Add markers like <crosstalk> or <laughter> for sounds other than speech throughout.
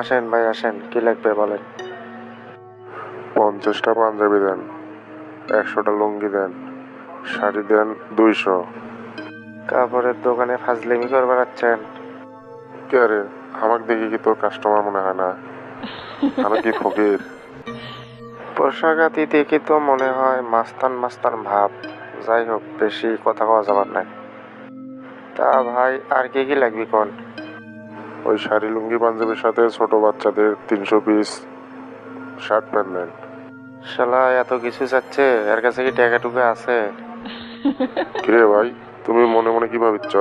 আসেন ভাই আসেন। কি লাগবে বলেন? পঞ্চাশটা পাঞ্জাবি দেন একশোটা লুঙ্গি দেন শাড়ি দেন দুইশো। কাপড়ের দোকানে ফাজলিমি করে বেড়াচ্ছেন কে রে? আমাকে দেখে কি তোর কাস্টমার মনে হয় না? আমি কি ফকির? পোশাকাতি দেখে তো মনে হয় মাস্তান মাস্তান ভাব। যাই হোক বেশি কথা কওয়া যাবার নাই। তা ভাই আর কি কি লাগবে কোন? ওই শাড়ি লুঙ্গি পাঞ্জাবির সাথে ছোট বাচ্চাদের তিনশো পিস শার্ট প্যান্ট দেন শালা এত কিছু যাচ্ছে এর কাছে কি টাকা টুকা আছে? কিরে ভাই তুমি মনে মনে কি ভাবিচ্ছ?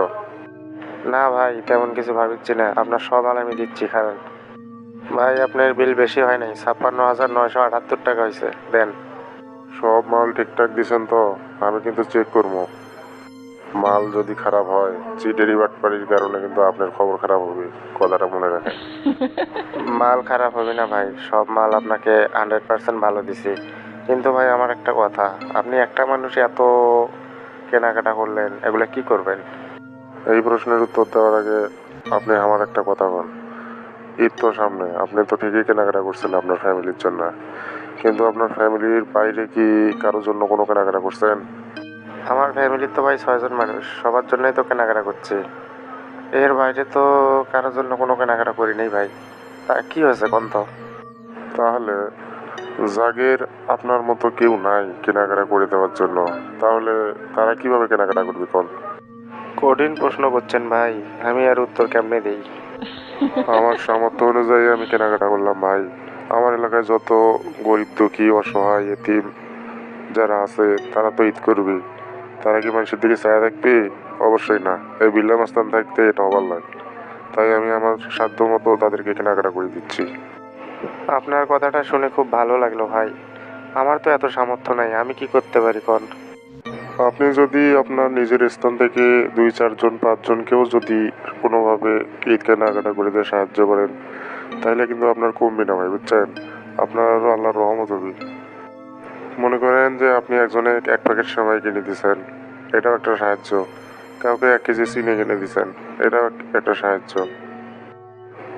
না ভাই তেমন কিছু ভাবিচ্ছি না আপনার সব আমি দিচ্ছি খাবেন। ভাই আপনার বিল বেশি হয় নাই ছাপ্পান্ন হাজার নয়শো আটাত্তর টাকা হয়েছে দেন। সব মাল ঠিকঠাক দিছেন তো আমি কিন্তু চেক করব। মাল যদি খারাপ হয় চিটেরি বাটপাড়ির কারণে কিন্তু আপনার খবর খারাপ হবে কথাটা মনে রাখেন। <laughs> মাল খারাপ হবে না ভাই সব মাল আপনাকে হান্ড্রেড পার্সেন্ট ভালো দিছি। কিন্তু ভাই আমার একটা কথা আপনি একটা মানুষ এত কেনাকাটা করলেন এগুলো কি করবেন? এই প্রশ্নের উত্তর দেওয়ার আগে আপনি আমার একটা কথা বল ঈদ তো সামনে আপনি তো ঠিকই কেনাকাটা করছেন আপনার ফ্যামিলির জন্য। কিন্তু আপনার ফ্যামিলির বাইরে কি কারোর জন্য কোনো কেনাকাটা করছেন? আমার ফ্যামিলির তো ভাই ছয়জন মানুষ সবার জন্যই তো কেনাকাটা করছি। এর বাইরে তো কারোর জন্য কোনো কেনাকাটা করি নাই ভাই। তা কি হয়েছে কোন তো? তাহলে জাগের আপনার মতো কেউ নাই কেনাকাটা করে দেওয়ার জন্য। তাহলে তারা কীভাবে কেনাকাটা করবে কোন কঠিন প্রশ্ন করছেন ভাই আমি আর উত্তর কেমনে দিই? আমার সামর্থ্য অনুযায়ী আমি কেনাকাটা করলাম ভাই। আমার এলাকায় যত গরিব দুঃখী অসহায় এতিম যারা আছে তারা তো ঈদ করবে তারা কি মানুষের দিকে চায়া থাকবে? অবশ্যই না। এই বিল্লা মাস্তান থাকতে এটা অবাল লাগে তাই আমি আমার সাধ্য মতো তাদেরকে কেনাকাটা করে দিচ্ছি। আপনার কথাটা শুনে খুব ভালো লাগল ভাই। আমার তো এত সামর্থ্য নাই আমি কি করতে পারি কোন? আপনি যদি আপনার নিজের স্থান থেকে দুই চারজন পাঁচজনকেও যদি কোনোভাবে ঈদ কেনাকাটা করে দিয়ে সাহায্য করেন তাহলে কিন্তু আপনার কমবে না ভাই বুঝছেন? আপনার আল্লাহর রহমত হবে। মনে করেন যে আপনি একজনে এক প্যাকেট সেমাই কিনে দিছেন। এটাও একটা সাহায্য। কাউকে এক কেজি চিনি কিনে দিচ্ছেন এটাও একটা সাহায্য।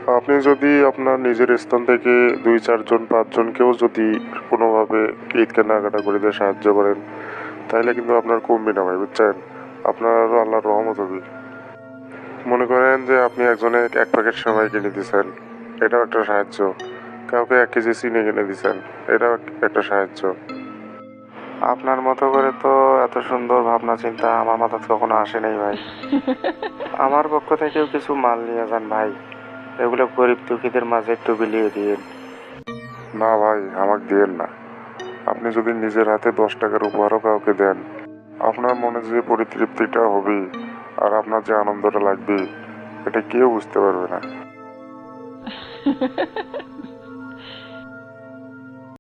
আপনি যদি আপনার নিজের স্থান থেকে দুই, চারজন, পাঁচজনকেও যদি কোনোভাবে ঈদ কেনাকাটা করে দিয়ে সাহায্য করেন, তাহলে কিন্তু আপনার কমবে না ভাই, বুঝছেন? আপনার আরও আল্লাহর রহমত হবে। মনে করেন যে আপনি একজনে এক প্যাকেট সেমাই কিনে দিচ্ছেন এটাও একটা সাহায্য। কাউকে এক কেজি চিনি কিনে দিচ্ছেন এটাও একটা সাহায্য। আপনার মতো করে তো এত সুন্দর ভাবনা চিন্তা আমার মাথা কখনো আসে নাই ভাই। <laughs> আমার পক্ষ থেকেও কিছু মাল নিয়ে যান ভাই। এগুলো গরিব দুঃখীদের মাঝে একটু বিলিয়ে দিন না ভাই আমাকে দিয়েন না। আপনি যদি নিজের হাতে দশ টাকার উপহারও কাউকে দেন আপনার মনে যে পরিতৃপ্তিটা হবে আর আপনার যে আনন্দটা লাগবে এটা কেউ বুঝতে পারবে না। <laughs>